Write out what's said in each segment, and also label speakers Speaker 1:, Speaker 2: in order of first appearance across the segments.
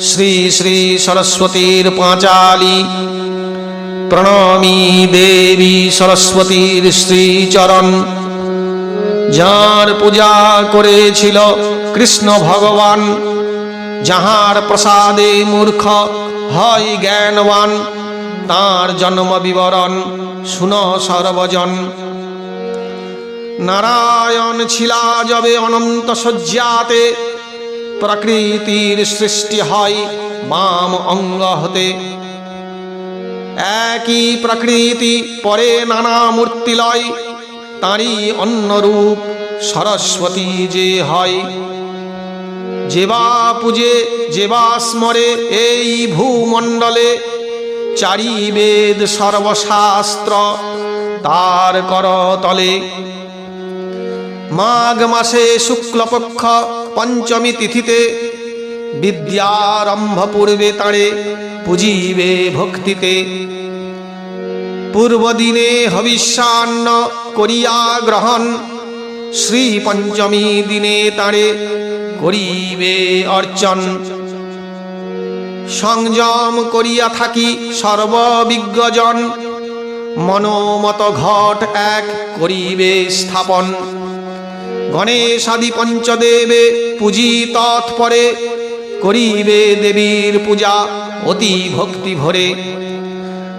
Speaker 1: শ্রী শ্রী সরস্বতীর পাঁচালি, প্রণামী দেবী সরস্বতীর শ্রীচরণ। যার পূজা করেছিল কৃষ্ণ ভগবান, যাহার প্রসাদে মূর্খ হয় জ্ঞানবান, তার জন্ম বিবরণ শুন সর্বজন। নারায়ণ ছিলা যবে অনন্ত শয্যাতে প্রকৃতির সৃষ্টি হয় বাম অঙ্গ হতে একই প্রকৃতি পরে নানা মূর্তি লয়, তাঁরই অন্য রূপ সরস্বতী যে হয়। যেবা পূজে যেবা স্মরে এই ভূমণ্ডলে চারি বেদ সর্বশাস্ত্র তার করতলে। মাঘ মাসে শুক্লপক্ষ পঞ্চমী তিথিতে বিদ্যারম্ভ পূর্বে তাঁরে পুজিবে ভক্তিতে। পূর্বদিনে হবিষ্যান্ন করিয়া গ্রহণ শ্রী পঞ্চমী দিনে তাঁরে করিবে অর্চন। সংযম করিয়া থাকি সর্ববিজ্ঞজন মনোমত ঘট এক করিবে স্থাপন। গণেশাদি পঞ্চদেবে পূজি তৎপরে করিবে দেবীর পূজা অতি ভক্তি ভরে।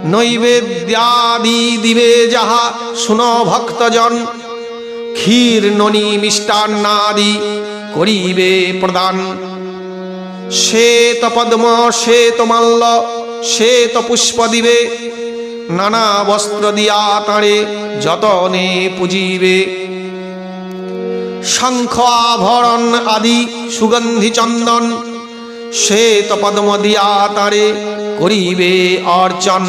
Speaker 1: নৈবেদ্যাদি দিবে যাহা শুন ভক্তজন। ক্ষীর, ননি, মিষ্টান্নাদি করিবে প্রদান। শ্বেত পদ্ম, শ্বেত মাল্য, শ্বেত পুষ্প দিবে। নানা বস্ত্র দিয়া তাঁরে যতনে পুজিবে। শঙ্খ আভরণ আদি সুগন্ধি চন্দন শ্বেত পদ্ম দিয়া তারে করিবে অর্চন।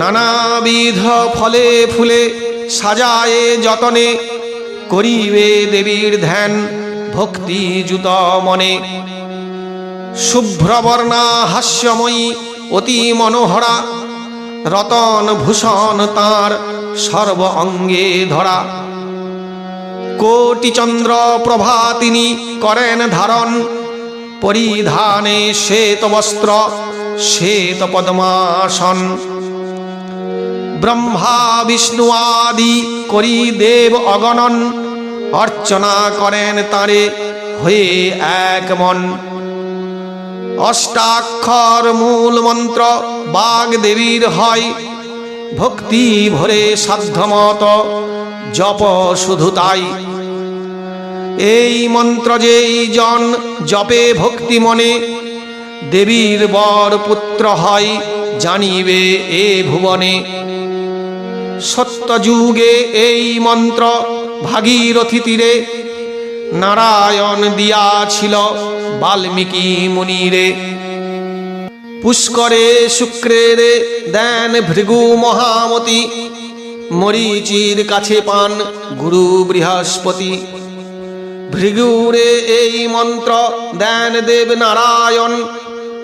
Speaker 1: নানাবিধ ফলে ফুলে সাজায়ে যতনে করিবে দেবীর ধ্যান ভক্তি যুত মনে। শুভ্রবর্ণা হাস্যময়ী অতি মনোহরা, রতন ভূষণ তাঁর সর্ব অঙ্গে ধরা। কোটি চন্দ্র প্রভা তিনি করেন ধারণ। পরিধানে শ্বেত বস্ত্র শ্বেত পদ্মাসন ব্রহ্মা, বিষ্ণু আদি করি দেব অগণন। অর্চনা করেন তারে হয়ে এক মন। অষ্টাক্ষর মূল মন্ত্র বাগ দেবীর হয়। ভক্তি ভরে সাধ্যমত, জপ শুধু তাই। এই মন্ত্র যেই জন জপে ভক্তি মনে, দেবীর বর পুত্র হয় জানিবে এ ভুবনে। সত্য যুগে এই মন্ত্র ভাগীরথী তীরে নারায়ণ দিয়াছিল বাল্মীকি মুনিরে। পুষ্করে শুক্রেরে দেন ভৃগু মহামতি। মরিচির কাছে পান গুরু বৃহস্পতি। ভৃগুরে এই মন্ত্র দেন দেব নারায়ণ।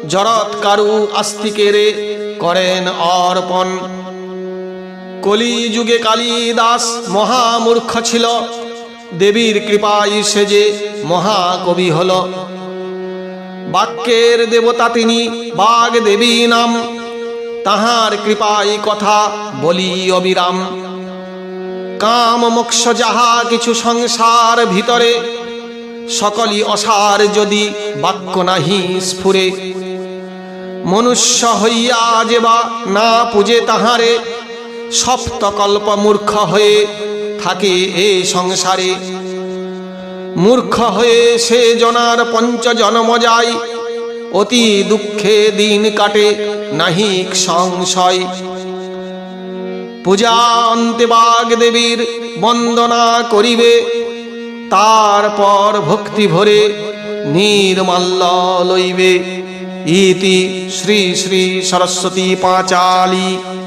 Speaker 1: জরৎকারু আস্তিকেরে করেন অর্পণ। কলিযুগে কালিদাস মহামূর্খ ছিল। দেবীর কৃপায় সেজে মহাকবি হল। বাক্যের দেবতা তিনি বাগ দেবী নাম। তাহার কৃপাই কথা বলি অবিরাম। কাম মোক্ষ যাহা কিছু সংসার ভিতরে, সকলই অসার যদি বাক্য নাহি স্ফুরে। মনুষ্য হইয়া যেবা না পূজে তাহারে, সপ্তকল্প মূর্খ হয়ে থাকে এ সংসারে। মূর্খ হয়ে সে জনার পঞ্চ জন্ম যায়। অতি দুঃখে দিন কাটে, নাহিক সংশয়। পূজা অন্তে বাগ দেবীর বন্দনা করিবে তারপর ভক্তি ভরে নির্মাল্য লইবে। ইতি শ্রী শ্রী সরস্বতী পাঁচালী।